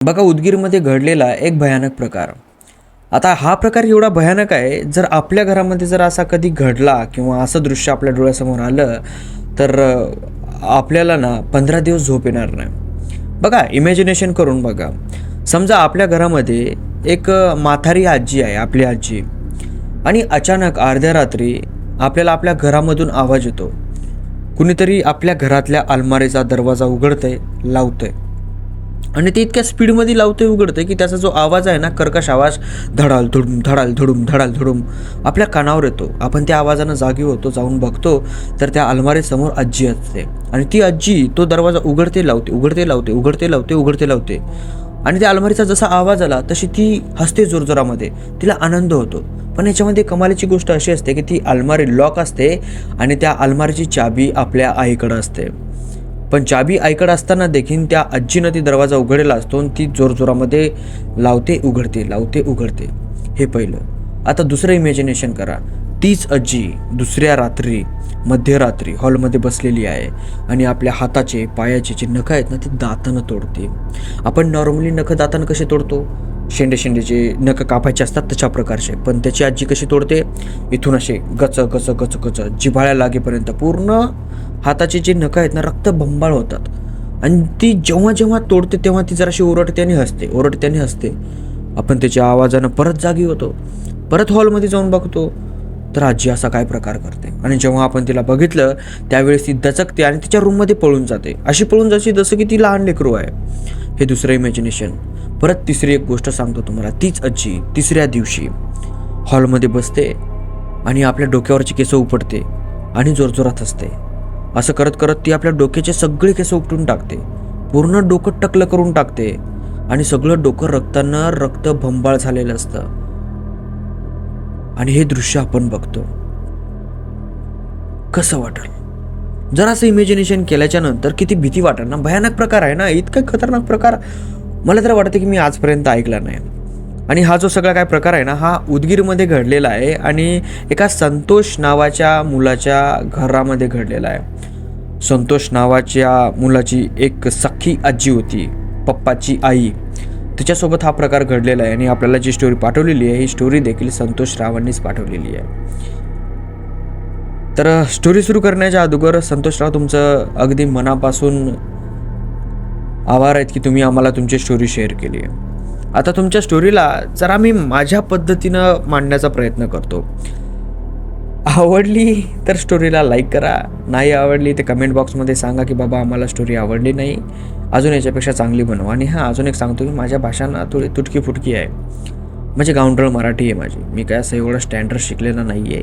बघा उदगीरमध्ये घडलेला एक भयानक प्रकार. आता हा प्रकार एवढा भयानक आहे जर आपल्या घरामध्ये जर असा कधी घडला किंवा असं दृश्य आपल्या डोळ्यासमोर आलं तर आपल्याला ना पंधरा दिवस झोप येणार नाही. बघा इमॅजिनेशन करून बघा. समजा आपल्या घरामध्ये एक माथारी आजी आहे आपली आजी. आणि अचानक अर्ध्या रात्री आपल्याला आपल्या घरामधून आवाज येतो. कुणीतरी आपल्या घरातल्या अलमारीचा दरवाजा उघडतंय लावतंय. आणि ते इतक्या स्पीडमध्ये लावते उघडते की त्याचा जो आवाज आहे ना कर्कश आवाज धडाल धुडूम धडाल धुडूम धडाल धुडूम आपल्या कानावर येतो. आपण त्या आवाजानं जागी होतो जाऊन बघतो तर त्या अलमारीसमोर आजी असते. आणि ती आजी तो दरवाजा उघडते लावते उघडते लावते उघडते लावते उघडते लावते. आणि त्या अलमारीचा जसा आवाज आला तशी ती हसते जोरजोरामध्ये. तिला आनंद होतो. पण याच्यामध्ये कमालीची गोष्ट अशी असते की ती अलमारी लॉक असते आणि त्या अलमारीची चाबी आपल्या आईकडं असते. पण चाबी आईकडे असताना देखील त्या आजीनं ती दरवाजा उघडलेला असतो आणि ती जोरजोरामध्ये लावते उघडते लावते उघडते. हे पहिलं. आता दुसरं इमॅजिनेशन करा. तीच आजी दुसऱ्या रात्री मध्यरात्री हॉलमध्ये बसलेली आहे आणि आपल्या हाताचे पायाचे जे नखं आहेत ना ते दातानं तोडते. आपण नॉर्मली नखं दातानं कसे तोडतो? शेंडे शेंडेचे नखं कापायचे असतात तशा प्रकारचे. पण त्याची आजी कशी तोडते? इथून असे गच गच गच गच जिभाळ्या लागेपर्यंत पूर्ण हाताचे जे नखं आहेत ना रक्त बंबाळ होतात. आणि ती जेव्हा जेव्हा तोडते तेव्हा ती जराशी ओरडत्याने हसते. ओरडत्याने हसते. आपण त्याच्या आवाजानं परत जागी होतो. परत हॉलमध्ये जाऊन बघतो. तर आजी असा काय प्रकार करते? आणि जेव्हा आपण तिला बघितलं त्यावेळेस ती दचकते आणि तिच्या रूममध्ये पळून जाते. अशी पळून जाते जसं की ती लहान लेकरू आहे. हे दुसरं इमॅजिनेशन परत तिसरी एक गोष्ट सांगतो तुम्हाला. तीच आजी तिसऱ्या दिवशी हॉलमध्ये बसते आणि आपल्या डोक्यावरची केस उपटते आणि जोरजोरात हसते. असं करत करत ती आपल्या डोक्याचे सगळे केस उपटून टाकते. पूर्ण डोकं टकलं करून टाकते आणि सगळं डोकं रक्तानं रक्त भंबाळ झालेलं असतं. आणि हे दृश्य आपण बघतो. कसं वाटेल? जर असं इमॅजिनेशन केल्याच्यानंतर किती भीती वाटेल ना? भयानक प्रकार आहे ना? इतका खतरनाक प्रकार. मला तर वाटतं की मी आजपर्यंत ऐकला नाही. आणि हा जो सगळा काय प्रकार आहे ना हा उदगीरमध्ये घडलेला आहे आणि एका संतोष नावाच्या मुलाच्या घरामध्ये घडलेला आहे. संतोष नावाच्या मुलाची एक सख्खी आजी होती पप्पाची आई. तिच्यासोबत हा प्रकार घडलेला आहे आणि आपल्याला जी स्टोरी पाठवलेली आहे ही स्टोरी देखील संतोष रावांनीच पाठवलेली आहे. तर स्टोरी सुरू करण्याच्या अगोदर संतोषराव तुमचं अगदी मनापासून आभार आहेत की तुम्ही आम्हाला तुमची स्टोरी शेअर केली आहे. आता तुमच्या स्टोरीला जरा मी माझ्या पद्धतीनं मांडण्याचा प्रयत्न करतो. आवडली तर स्टोरीला लाईक करा. नाही आवडली ते कमेंट बॉक्समध्ये सांगा की बाबा आम्हाला स्टोरी आवडली नाही. अजून याच्यापेक्षा चांगली बनवा. आणि हां अजून एक सांगतो की माझ्या भाषांना थोडी तुटकी फुटकी आहे. म्हणजे गावंडळ मराठी आहे माझी. मी काय असं एवढं स्टँडर्ड शिकलेलं नाही आहे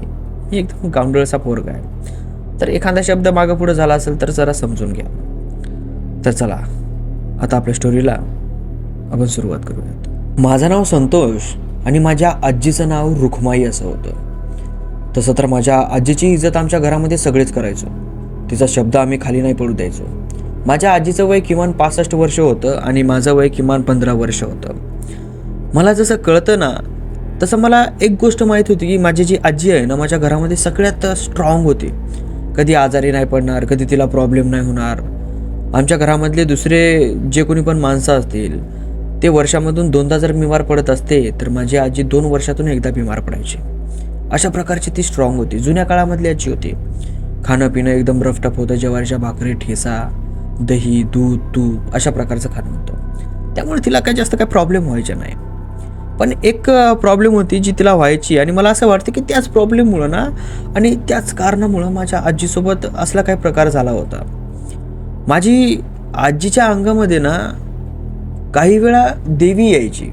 मी एकदम गावंडळचा पोरगा आहे. तर एखादा शब्द मागं पुढं झाला असेल तर जरा समजून घ्या. तर चला आता आपल्या स्टोरीला आपण सुरुवात करूयात. माझं नाव संतोष आणि माझ्या आजीचं नाव रुखमाई असं होतं. तसं तर माझ्या आजीची इज्जत आमच्या घरामध्ये सगळेच करायचो. तिचा शब्द आम्ही खाली नाही पडू द्यायचो. माझ्या आजीचं वय किमान पासष्ट वर्ष होतं आणि माझं वय किमान पंधरा वर्ष होतं. मला जसं कळतं ना तसं मला एक गोष्ट माहीत होती की माझी जी आजी आहे ना माझ्या घरामध्ये सगळ्यात स्ट्रॉंग होती. कधी आजारी नाही पडणार कधी तिला प्रॉब्लेम नाही होणार. आमच्या घरामधले दुसरे जे कोणी पण माणसं असतील ते वर्षामधून दोनदा जर बिमार पडत असते तर माझी आजी दोन वर्षातून एकदा बिमार पडायची. अशा प्रकारची ती स्ट्रॉंग होती. जुन्या काळामधली आजी होती. खाणं पिणं एकदम रफटप होतं. ज्वारीच्या भाकरी ठेसा दही दूध तूप अशा प्रकारचं खाणं होतं. त्यामुळे तिला काही जास्त काही प्रॉब्लेम व्हायचा नाही. पण एक प्रॉब्लेम होती जी तिला व्हायची आणि मला असं वाटतं की त्याच प्रॉब्लेममुळं ना आणि त्याच कारणामुळं माझ्या आजीसोबत असला काही प्रकार झाला होता. माझी आजीच्या अंगामध्ये ना काही वेळा देवी यायची.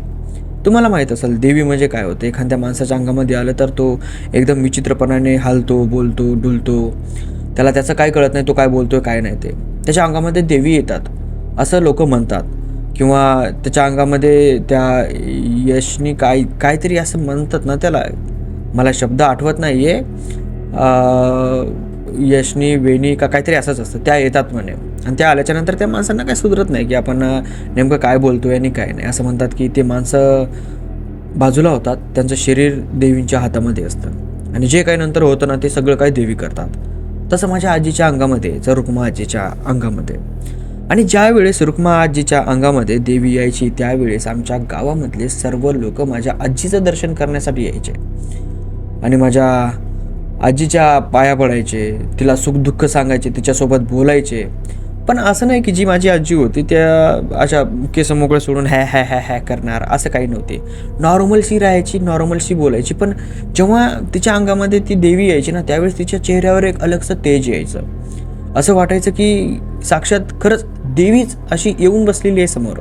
तुम्हाला माहीत असेल देवी म्हणजे काय होतं? एखाद्या माणसाच्या अंगामध्ये आलं तर तो एकदम विचित्रपणाने हालतो बोलतो डुलतो. त्याला त्याचं काय कळत नाही तो काय बोलतो काय नाही ते. त्याच्या अंगामध्ये देवी येतात असं लोक म्हणतात. किंवा त्याच्या अंगामध्ये त्या यशनी काय काहीतरी असं म्हणतात ना त्याला. मला शब्द आठवत नाही आहे यशनी वेणी का काहीतरी असंच असतं. त्या येतात म्हणे. आणि त्या आल्याच्यानंतर त्या माणसांना काय सुधरत नाही की आपण नेमकं काय बोलतोय आणि काय नाही. असं म्हणतात की ते माणसं बाजूला होतात. त्यांचं शरीर देवींच्या हातामध्ये असतं. आणि जे काही नंतर होतं ना ते सगळं काही देवी करतात. तसं माझ्या आजीच्या अंगामध्ये जर रुक्मा आजीच्या अंगामध्ये. आणि ज्यावेळेस रुक्मा आजीच्या अंगामध्ये देवी यायची त्यावेळेस आमच्या गावामधले सर्व लोक माझ्या आजीचं दर्शन करण्यासाठी यायचे. आणि माझ्या आजीच्या पाया पडायचे तिला सुखदुःख सांगायचे तिच्यासोबत बोलायचे. पण असं नाही की जी माझी आजी होती त्या अशा केस मोकळे सोडून हॅ हॅ हॅ हॅ करणार असं काही नव्हते. नॉर्मलशी राहायची नॉर्मलशी बोलायची पण जेव्हा तिच्या अंगामध्ये ती देवी यायची ना त्यावेळेस तिच्या चेहऱ्यावर एक अलगसं तेज यायचं. असं वाटायचं की साक्षात खरंच देवीच अशी येऊन बसलेली आहे समोर.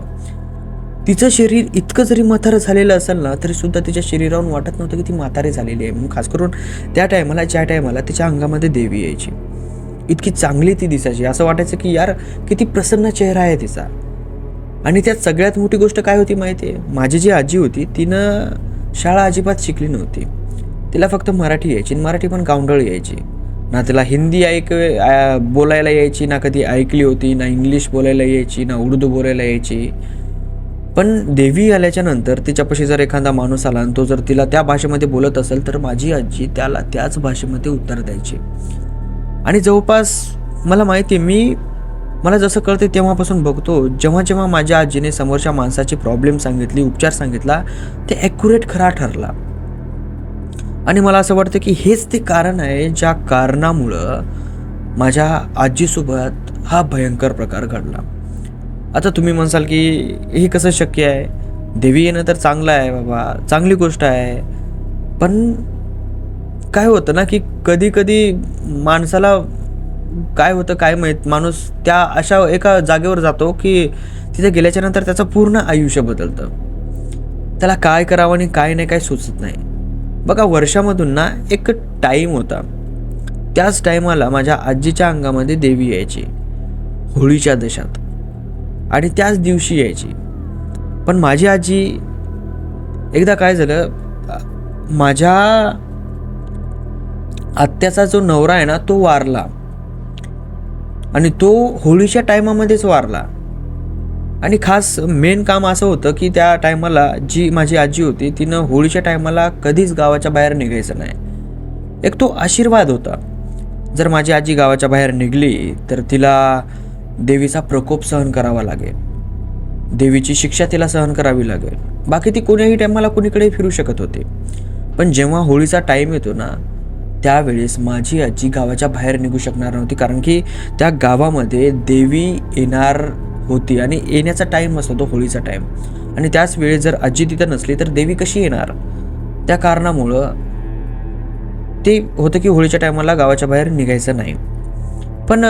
तिचं शरीर इतकं जरी म्हातारं झालेलं असेल ना तरी सुद्धा तिच्या शरीरावरून वाटत नव्हतं की ती म्हातारी झालेली आहे. म्हणून खास करून त्या टायमाला ज्या टायमाला तिच्या अंगामध्ये देवी यायची. इतकी चांगली ती दिसायची. असं वाटायचं की यार किती प्रसन्न चेहरा आहे तिचा. आणि त्यात सगळ्यात मोठी गोष्ट काय होती माहिती आहे? माझी जी आजी होती तिनं शाळा अजिबात शिकली नव्हती. तिला फक्त मराठी यायची. आणि मराठी पण गावंडळ यायची. ना तिला हिंदी ऐक बोलायला यायची ना कधी ऐकली होती ना इंग्लिश बोलायला यायची ना उर्दू बोलायला यायची. पण देवी आल्याच्यानंतर तिच्यापाशी जर एखादा माणूस आला आणि तो जर तिला त्या भाषेमध्ये बोलत असेल तर माझी आजी त्याला त्याच भाषेमध्ये उत्तर द्यायची. आणि जवळपास मला माहिती आहे मी मला जसं कळते तेव्हापासून बघतो जेव्हा जेव्हा माझ्या आजीने समोरच्या माणसाची प्रॉब्लेम सांगितली उपचार सांगितला ते ॲक्युरेट खरा ठरला. आणि मला असं वाटतं की हेच ते कारण आहे ज्या कारणामुळं माझ्या आजीसोबत हा भयंकर प्रकार घडला. आता तुम्ही म्हणसाल की हे कसं शक्य आहे? देवी येणं तर चांगलं आहे बाबा चांगली गोष्ट आहे. पण काय होतं ना की कधी कधी माणसाला काय होतं काय माहीत माणूस त्या अशा एका जागेवर जातो की तिथे गेल्याच्यानंतर त्याचं पूर्ण आयुष्य बदलतं. त्याला काय करावं आणि काय नाही काय सुचत नाही. बघा वर्षामधून ना एक टाईम होता. त्याच टायमाला माझ्या आजीच्या अंगामध्ये देवी यायची. होळीच्या दशात. आणि त्याच दिवशी यायची. पण माझी आजी एकदा काय झालं माझ्या आत्याचा जो नवरा आहे ना तो वारला. आणि तो होळीच्या टायमामध्येच वारला. आणि खास मेन काम असं होतं की त्या टायमाला जी माझी आजी होती तिनं होळीच्या टायमाला कधीच गावाच्या बाहेर निघायचं नाही. एक तो आशीर्वाद होता. जर माझी आजी गावाच्या बाहेर निघली तर तिला देवीचा प्रकोप सहन करावा लागेल. देवीची शिक्षा तिला सहन करावी लागेल. बाकी ती कोण्याही टायमाला कोणीकडे फिरू शकत होते. पण जेव्हा होळीचा टाईम येतो ना त्यावेळेस माझी आजी गावाच्या बाहेर निघू शकणार नव्हती. कारण की त्या गावामध्ये देवी येणार होती आणि येण्याचा टाईम असतो तो होळीचा टाईम आणि त्याच वेळेस जर आजी तिथं नसली तर देवी कशी येणार? त्या कारणामुळं ते होतं की होळीच्या टायमाला गावाच्या बाहेर निघायचं नाही. पण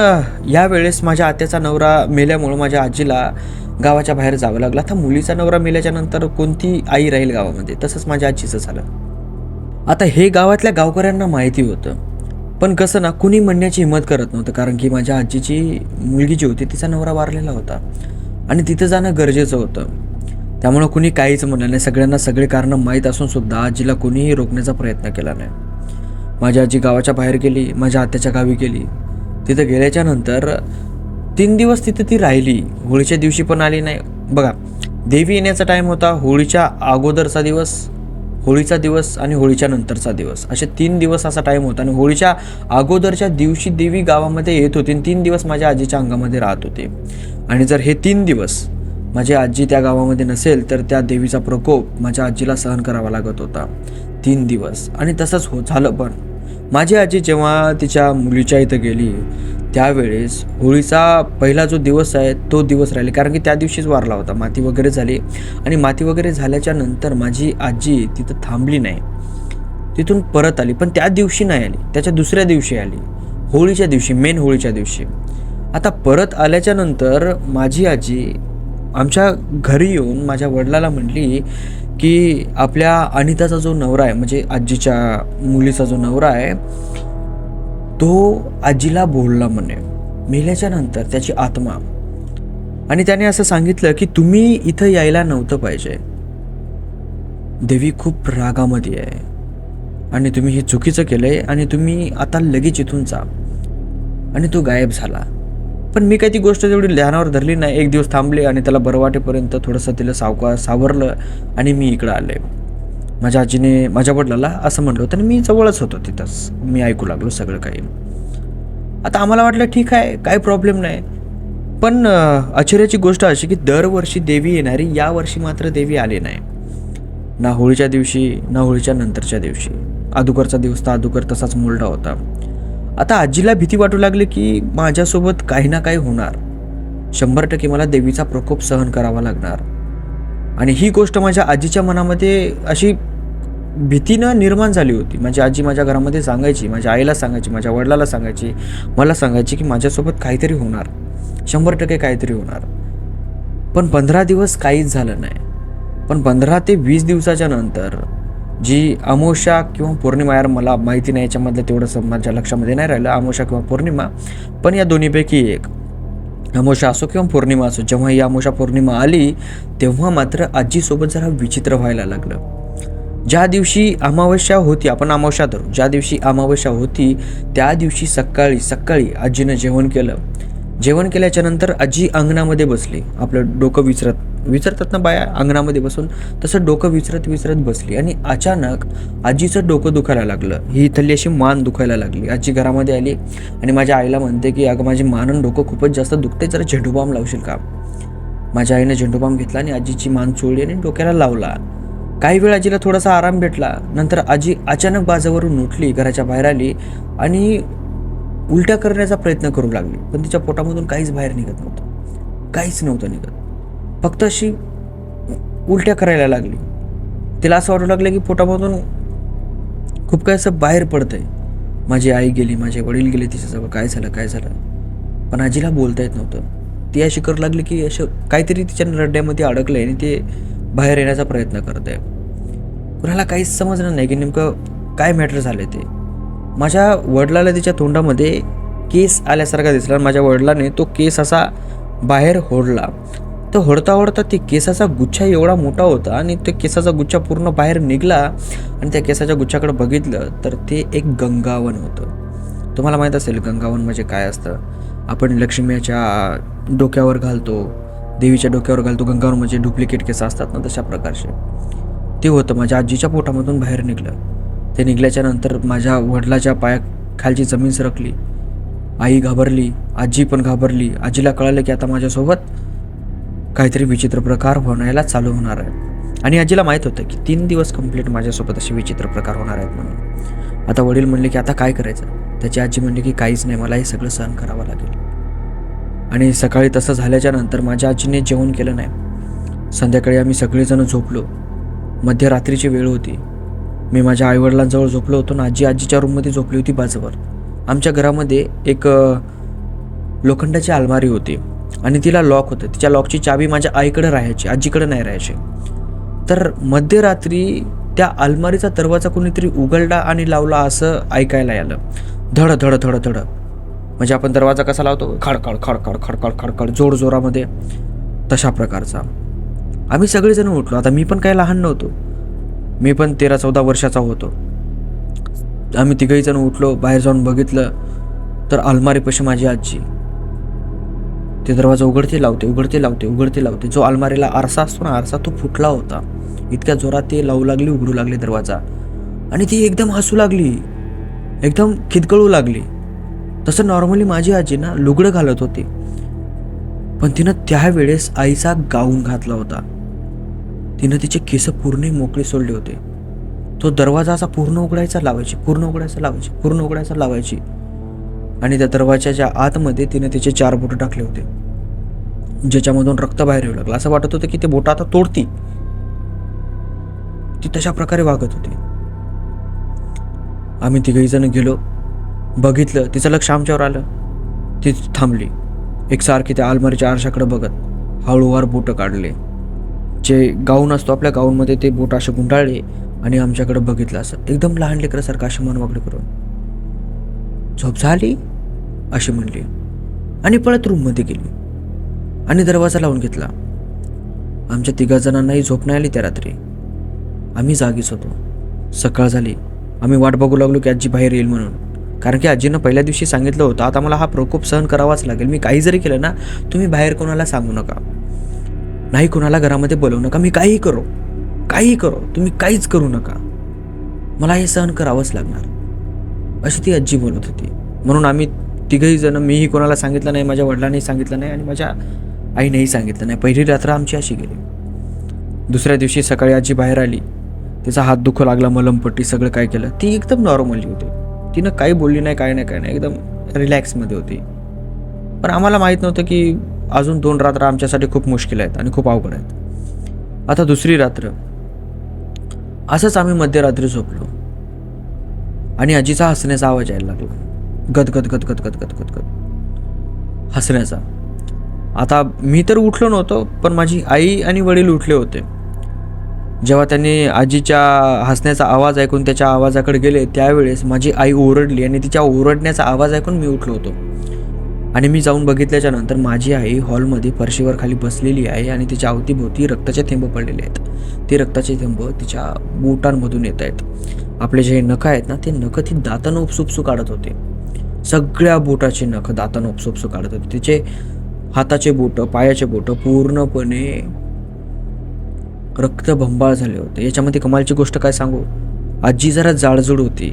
यावेळेस माझ्या आत्याचा नवरा मेल्यामुळं माझ्या आजीला गावाच्या बाहेर जावं लागलं. आता मुलीचा नवरा मेल्याच्या नंतर कोणती आई राहील गावामध्ये? तसंच माझ्या आजीचं झालं. आता हे गावातल्या गावकऱ्यांना माहिती होतं. पण कसं ना कुणी म्हणण्याची हिंमत करत नव्हतं कारण की माझ्या आजीची मुलगी जी होती तिचा नवरा वारलेला होता. आणि तिथं जाणं गरजेचं होतं. त्यामुळं कुणी काहीच म्हणलं नाही. सगळ्यांना सगळे कारणं माहीत असून सुद्धा आजीला कुणीही रोखण्याचा प्रयत्न केला नाही. माझी आजी गावाच्या बाहेर गेली माझ्या आत्याच्या गावी गेली. तिथं गेल्याच्यानंतर तीन दिवस तिथं ती राहिली. होळीच्या दिवशी पण आली नाही. बघा देवी येण्याचा टाईम होता होळीच्या अगोदरचा दिवस होळीचा दिवस आणि होळीच्या नंतरचा दिवस. असे तीन दिवस असा टाईम होता. आणि होळीच्या अगोदरच्या दिवशी देवी गावामध्ये येत होती आणि तीन दिवस माझ्या आजीच्या अंगामध्ये राहत होते. आणि जर हे तीन दिवस माझी आजी त्या गावामध्ये नसेल तर त्या देवीचा प्रकोप माझ्या आजीला सहन करावा लागत होता. तीन दिवस. आणि तसंच हो झालं पण. माझी आजी जेव्हा तिच्या मुलीच्या इथं गेली त्यावेळेस होळीचा पहिला जो दिवस आहे तो दिवस राहिले. कारण की त्या दिवशीच वारला होता. माती वगैरे झाली आणि माती वगैरे झाल्याच्यानंतर माझी आजी तिथं थांबली नाही. तिथून परत आली. पण त्या दिवशी नाही आली. त्याच्या दुसऱ्या दिवशी आली. होळीच्या दिवशी मेन होळीच्या दिवशी. आता परत आल्याच्यानंतर माझी आजी आमच्या घरी येऊन माझ्या वडिलाला म्हटली की आपल्या अनिताचा जो नवरा आहे म्हणजे आजीच्या मुलीचा जो नवरा आहे तो आजीला बोलला म्हणे. मेल्याच्या नंतर त्याची आत्मा. आणि त्याने असं सांगितलं की तुम्ही इथं यायला नव्हतं पाहिजे. देवी खूप रागामध्ये आहे. आणि तुम्ही हे चुकीचं केलं आहे आणि तुम्ही आता लगेच इथून जा. आणि तो गायब झाला. पण मी काही ती गोष्ट तेवढी ध्यानावर धरली नाही. एक दिवस थांबले आणि त्याला बरं वाटेपर्यंत थोडंसं तिला सावका सावरलं आणि मी इकडं आले. माझ्या आजीने माझ्या वडिलाला असं म्हणलं होतं आणि मी जवळच होतो तिथंच मी ऐकू लागलो सगळं काही. आता आम्हाला वाटलं ठीक आहे काय प्रॉब्लेम नाही. पण आश्चर्याची गोष्ट अशी की दरवर्षी देवी येणारी यावर्षी मात्र देवी आली नाही. ना होळीच्या दिवशी ना होळीच्या नंतरच्या दिवशी. अदुकरचा दिवस तर अदुकर तसाच मुलडा होता. आता आजीला भीती वाटू लागली की माझ्यासोबत काही ना काही होणार. शंभर टक्के मला देवीचा प्रकोप सहन करावा लागणार. आणि ही गोष्ट माझ्या आजीच्या मनामध्ये अशी भीतीनं निर्माण झाली होती. माझी आजी माझ्या घरामध्ये सांगायची माझ्या आईला सांगायची माझ्या वडिलाला सांगायची मला सांगायची की माझ्यासोबत काहीतरी होणार. शंभर टक्के काहीतरी होणार. पण पंधरा दिवस काहीच झालं नाही. पण पंधरा ते वीस दिवसाच्या नंतर जी अमावस्या किंवा पौर्णिमा यार मला माहिती नाही याच्यामधलं तेवढंसं माझ्या लक्षामध्ये नाही राहिलं अमोषा किंवा पौर्णिमा. पण या दोन्हीपैकी एक अमोषा असो किंवा पौर्णिमा असो जेव्हा ही अमोषा पौर्णिमा आली तेव्हा मात्र आजीसोबत जरा विचित्र व्हायला लागलं. ज्या दिवशी अमावस्या होती आपण अमावस्या धरू ज्या दिवशी अमावस्या होती त्या दिवशी सकाळी सकाळी आजीनं जेवण केलं. जेवण केल्याच्यानंतर आजी अंगणामध्ये बसली. आपलं डोकं विचरत विचरतात ना बाया? अंगणामध्ये बसून तसं डोकं विचरत विचरत बसली. आणि अचानक आजीचं डोकं दुखायला लागलं. ही इथली अशी मान दुखायला लागली. आजी घरामध्ये आली आणि माझ्या आईला म्हणते की अगं माझी मान आणि डोकं खूपच जास्त दुखते जरा झेंडूबाम लावशील का? माझ्या आईने झेंडूबाम घेतला आणि आजीची मान चोळली आणि डोक्याला लावला. काही वेळ आजीला थोडासा आराम भेटला. नंतर आजी अचानक बाजावरून उठली घराच्या बाहेर आली आणि उलट्या करण्याचा प्रयत्न करू लागली. पण तिच्या पोटामधून काहीच बाहेर निघत नव्हतं. काहीच नव्हतं निघत. फक्त अशी उलट्या करायला लागली. तिला असं वाटू लागलं की पोटामधून खूप काय असं बाहेर पडतंय. माझी आई गेली माझे वडील गेले तिच्याजवळ काय झालं काय झालं? पण आजीला बोलता येत नव्हतं. ती अशी करू लागली की असं काहीतरी तिच्या रड्ड्यामध्ये अडकलं आणि ते बाहेर येण्याचा प्रयत्न करत आहे कुणाला काहीच समजणार नाही की नेमकं काय मॅटर झालं ते. माझ्या वडिलाला तिच्या तोंडामध्ये केस आल्यासारखा दिसला. माझ्या वडिलाने तो केस असा बाहेर होडला. तर होडता होडता ते केसाचा गुच्छा एवढा मोठा होता आणि ते केसाचा गुच्छा पूर्ण बाहेर निघला आणि त्या केसाच्या गुच्छाकडे बघितलं तर ते एक गंगावन होतं. तुम्हाला माहीत असेल गंगावन म्हणजे काय असतं? आपण लक्ष्मीच्या डोक्यावर घालतो देवीच्या डोक्यावर घालतो. गंगावन म्हणजे डुप्लिकेट केस असतात ना तशा प्रकारचे. ते होतं. माझ्या आजीच्या पोटामधून बाहेर निघलं. ते निघाल्याच्यानंतर माझ्या वडिलाच्या पाया खालची जमीन सरकली. आई घाबरली आजी पण घाबरली. आजीला कळालं की आता माझ्यासोबत काहीतरी विचित्र प्रकार होण्याला चालू होणार आहे. आणि आजीला माहीत होतं की तीन दिवस कंप्लीट माझ्यासोबत असे विचित्र प्रकार होणार आहेत म्हणून. आता वडील म्हणले की आता काय करायचं? त्याची आजी म्हणली की काहीच नाही मला हे सगळं सहन करावं लागेल. आणि सकाळी तसं झाल्याच्यानंतर माझ्या आजीने जेवण केलं नाही. संध्याकाळी आम्ही सगळेजण झोपलो. मध्यरात्रीची वेळ होती. मी माझ्या आईवडिलांजवळ झोपलो होतो ना आजी आजीच्या रूममध्ये झोपली होती बाजूवर. आमच्या घरामध्ये एक लोखंडाची अलमारी होती आणि तिला लॉक होतं. तिच्या लॉकची चावी माझ्या आईकडे राहायची आजीकडे नाही राहायची. तर मध्यरात्री त्या अलमारीचा दरवाजा कोणीतरी उघडला आणि लावला असं ऐकायला आलं. धड धड धड धड. म्हणजे आपण दरवाजा कसा लावतो? खडखड खडखड खडखड खडखड जोर जोरामध्ये. तशा प्रकारचा. आम्ही सगळेजण उठलो. आता मी पण काही लहान नव्हतो. मी पण तेरा चौदा वर्षाचा होतो. आम्ही तिघही जण उठलो बाहेर जाऊन बघितलं तर अलमारीपाशी माझी आजी. ते दरवाजा उघडते लावते उघडते लावते उघडते लावते. जो अलमारीला आरसा असतो ना आरसा तो फुटला होता. इतक्या जोरात ते लावू लागली उघडू लागली दरवाजा. आणि ती एकदम हसू लागली. एकदम खिदकळू लागली. तसं नॉर्मली माझी आजी ना लुगडं घालत होती. पण तिनं त्यावेळेस आईचा गाऊन घातला होता. तिनं तिचे केस पूर्ण मोकळे सोडले होते. तो दरवाजा असा पूर्ण उघडायचा लावायची पूर्ण उघडायचा लावायची पूर्ण उघडायचा लावायची. आणि त्या दरवाजाच्या आतमध्ये तिने तिचे चार बोटं टाकले होते. ज्याच्यामधून रक्त बाहेर येऊ लागलं. असं वाटत होतं की ते बोटं आता तोडती. ती तशा प्रकारे वागत होती. आम्ही तिघही जण गेलो. बघितलं. तिचं लक्ष आमच्यावर आलं. ती थांबली. एकसारखी त्या आलमारीच्या आरशाकडे बघत हळूवार बोटं काढले. जे गाऊन असतो आपल्या गाऊनमध्ये ते बोट असे गुंडाळले आणि आमच्याकडे बघितलं असं. एकदम लहान लेकरासारखं असे मन करून. झोप झाली? अशी म्हणली. आणि पळत रूममध्ये गेली. आणि दरवाजा लावून घेतला. आमच्या तिघा जणांनाही झोप नाही आली त्या रात्री. आम्ही जागीच होतो. सकाळ झाली. आम्ही वाट बघू लागलो की आजी बाहेर येईल म्हणून. कारण की आजीनं पहिल्या दिवशी सांगितलं होतं आता मला हा प्रकोप सहन करावाच लागेल. मी काही जरी केलं ना तुम्ही बाहेर कोणाला सांगू नका. नाही कुणाला घरामध्ये बोलवू नका. मी काही करो. काही करो. तुम्ही काहीच करू नका. मला हे सहन करावंच लागणार. अशी ती आजी बोलत होती. म्हणून आम्ही तिघही जण मीही कोणाला सांगितलं नाही माझ्या वडिलांनी सांगितलं नाही आणि माझ्या आईनेही सांगितलं नाही. पहिली रात्र आमची अशी गेली. दुसऱ्या दिवशी सकाळी आजी बाहेर आली. तिचा हात दुखू लागला मलमपट्टी सगळं काय केलं. ती एकदम नॉर्मली होती. तिनं काही बोलली नाही काय नाही काय नाही. एकदम रिलॅक्समध्ये होती. पण आम्हाला माहीत नव्हतं की अजून दोन रात्र आमच्यासाठी खूप मुश्किल आहेत आणि खूप अवघड आहेत. आता दुसरी रात्र. असंच आम्ही मध्यरात्री झोपलो. आणि आजीचा हसण्याचा आवाज यायला लागला. गद गद गद गद हसण्याचा. आता मी तर उठलो नव्हतो पण माझी आई आणि वडील उठले होते. जेव्हा त्यांनी आजीच्या हसण्याचा आवाज ऐकून त्याच्या आवाजाकडे गेले त्यावेळेस माझी आई ओरडली आणि तिच्या ओरडण्याचा आवाज ऐकून मी उठलो होतो. आणि मी जाऊन बघितल्याच्या नंतर माझी आई हॉलमध्ये फरशीवर खाली बसलेली आहे आणि तिच्या अवतीभोवती रक्ताचे थेंब पडलेले आहेत. ते रक्ताचे थेंब तिच्या बोटांमधून येत आहेत. आपले जे नखं आहेत ना ते नखं ती दातानं उपसुपसू काढत होते. सगळ्या बोटाचे नखं दातानं उपसुपसू काढत होते. तिचे हाताचे बोटं पायाचे बोटं पूर्णपणे रक्तभंबाळ झाले होते. याच्यामध्ये कमालची गोष्ट काय सांगू? आजी जरा जाडजूड होती.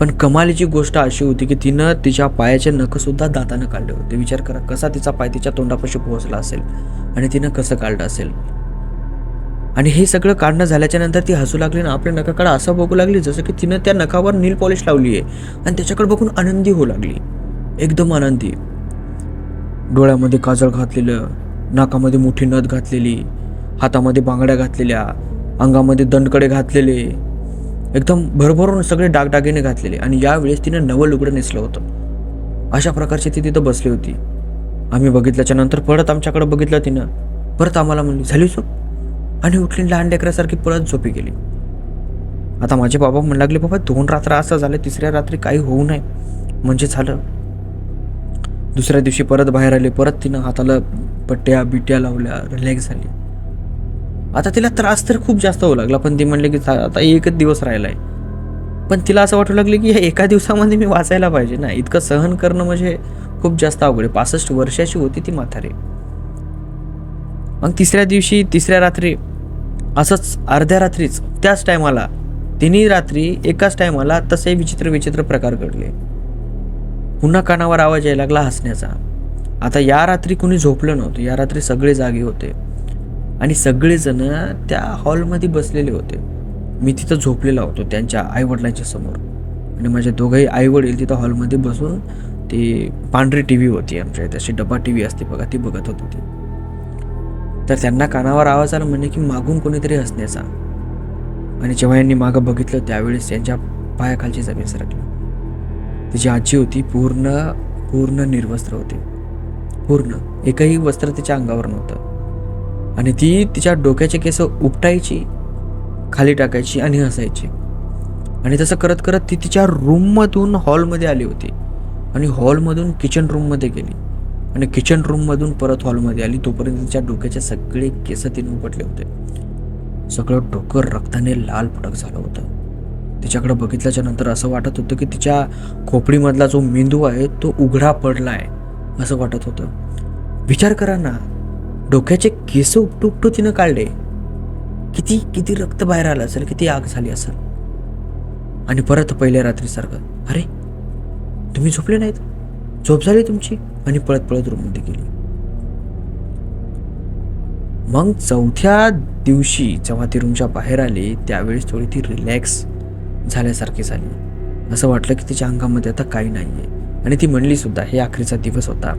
पण कमालीची गोष्ट अशी होती की तिनं तिच्या पायाचे नखसुद्धा दातानं काढले होते. विचार करा कसा तिचा पाय तिच्या तोंडापाशी पोहोचला असेल आणि तिनं कसं काढलं असेल? आणि हे सगळं काढणं झाल्याच्यानंतर ती हसू लागली आणि आपल्या नखाकडे असं बघू लागली जसं की तिनं त्या नखावर नील पॉलिश लावली आहे आणि त्याच्याकडे बघून आनंदी होऊ लागली. एकदम आनंदी. डोळ्यामध्ये काजळ घातलेलं नाकामध्ये मोठी नथ घातलेली हातामध्ये बांगड्या घातलेल्या अंगामध्ये दंडकडे घातलेले एकदम भरभरून सगळे डागडागिने घातलेले आणि यावेळेस तिनं नवं लुगडं नेसलं होतं. अशा प्रकारची ती तिथं बसली होती. आम्ही बघितल्याच्या नंतर परत आमच्याकडे बघितलं तिनं. परत आम्हाला म्हणली झाली झोप? आणि उठली लहान लेकरासारखी पळत झोपी गेली. आता माझे बाबा म्हणू लागले बाबा दोन रात्र असं झालं तिसऱ्या रात्री काही होऊ नये. म्हणजे झालं. दुसऱ्या दिवशी परत बाहेर आले परत तिनं हाताला पट्ट्या बिट्या लावल्या रिलॅक्स झाली. आता तिला त्रास तर खूप जास्त होऊ लागला पण ती म्हणले की आता एकच दिवस राहिला आहे पण तिला असं वाटू लागलं की हे एका दिवसामध्ये मी वाचायला पाहिजे ना. इतकं सहन करणं म्हणजे खूप जास्त अवघड आहे. पासष्ट वर्षाची होती ती म्हातारी. मग तिसऱ्या दिवशी तिसऱ्या रात्री असंच अर्ध्या रात्रीच त्याच टायमाला तिन्ही रात्री एकाच टायमाला तसे विचित्र विचित्र प्रकार घडले. पुन्हा कानावर आवाज यायला लागला हसण्याचा. आता या रात्री कुणी झोपलं नव्हतं. या रात्री सगळे जागे होते. आणि सगळेजण त्या हॉलमध्ये बसलेले होते. मी तिथं झोपलेला होतो त्यांच्या आईवडिलांच्या समोर. आणि माझे दोघंही आईवडील तिथं हॉलमध्ये बसून ते पांढरी टी व्ही होती आमच्या इथे अशी डबा टी व्ही असते बघा ती बघत होती ती. तर त्यांना कानावर आवाज आला म्हणे की मागून कोणीतरी हसण्याचा. आणि जेव्हा यांनी मागं बघितलं त्यावेळेस त्यांच्या पायाखालची जमीन सरकली. तिची आजी होती पूर्ण पूर्ण निर्वस्त्र होती. पूर्ण एकही वस्त्र तिच्या अंगावर नव्हतं. आणि ती तिच्या डोक्याचे केस उपटायची खाली टाकायची आणि हसायची. आणि तसं करत करत ती तिच्या रूममधून हॉलमध्ये आली होती. आणि हॉलमधून किचन रूममध्ये गेली. आणि किचन रूममधून परत हॉलमध्ये आली. तोपर्यंत तिच्या डोक्याचे सगळे केस तिने उपटले होते. सगळं डोकं रक्ताने लाल फटक झालं होतं. तिच्याकडे बघितल्याच्या नंतर असं वाटत होतं की तिच्या खोपडीमधला जो मेंदू आहे तो उघडा पडला आहे असं वाटत होतं. विचार करा ना डोक्याचे केस उपटुकटू तिनं काढले. किती किती रक्त बाहेर आलं असेल किती आग झाली असेल. आणि परत पहिल्या रात्रीसारखं अरे तुम्ही झोपले नाहीत? झोप झाली तुमची? आणि पळत पळत रूममध्ये गेली. मग चौथ्या दिवशी जेव्हा ती रूमच्या बाहेर आली त्यावेळेस थोडी ती रिलॅक्स झाल्यासारखी झाली. असं वाटलं की तिच्या अंगामध्ये आता काही नाही आहे आणि ती म्हणली सुद्धा हे आखरीचा दिवस होता.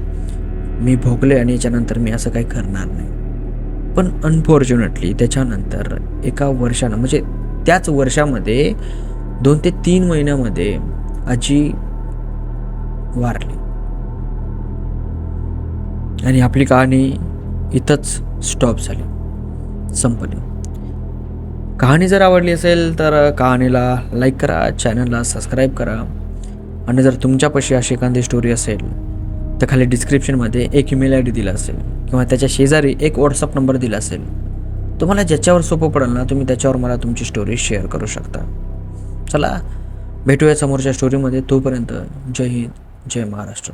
मी भोगले आणि याच्यानंतर मी असं काही करणार नाही. पण अनफॉर्च्युनेटली त्याच्यानंतर एका वर्षानं म्हणजे त्याच वर्षामध्ये दोन ते तीन महिन्यामध्ये आजी वारली. आणि आपली कहाणी इथंच स्टॉप झाली. संपली. कहाणी जर आवडली असेल तर कहाणीला लाईक करा चॅनलला सबस्क्राईब करा. आणि जर तुमच्यापाशी अशी एखादी स्टोरी असेल तर खाली डिस्क्रिप्शनमध्ये एक ईमेल आय डी दिला असेल किंवा त्याच्या शेजारी एक व्हॉट्सअप नंबर दिला असेल. तुम्हाला ज्याच्यावर सोपं पडेल ना तुम्ही त्याच्यावर मला तुमची स्टोरी शेअर करू शकता. चला भेटूया समोरच्या स्टोरीमध्ये तोपर्यंत जय हिंद जय महाराष्ट्र.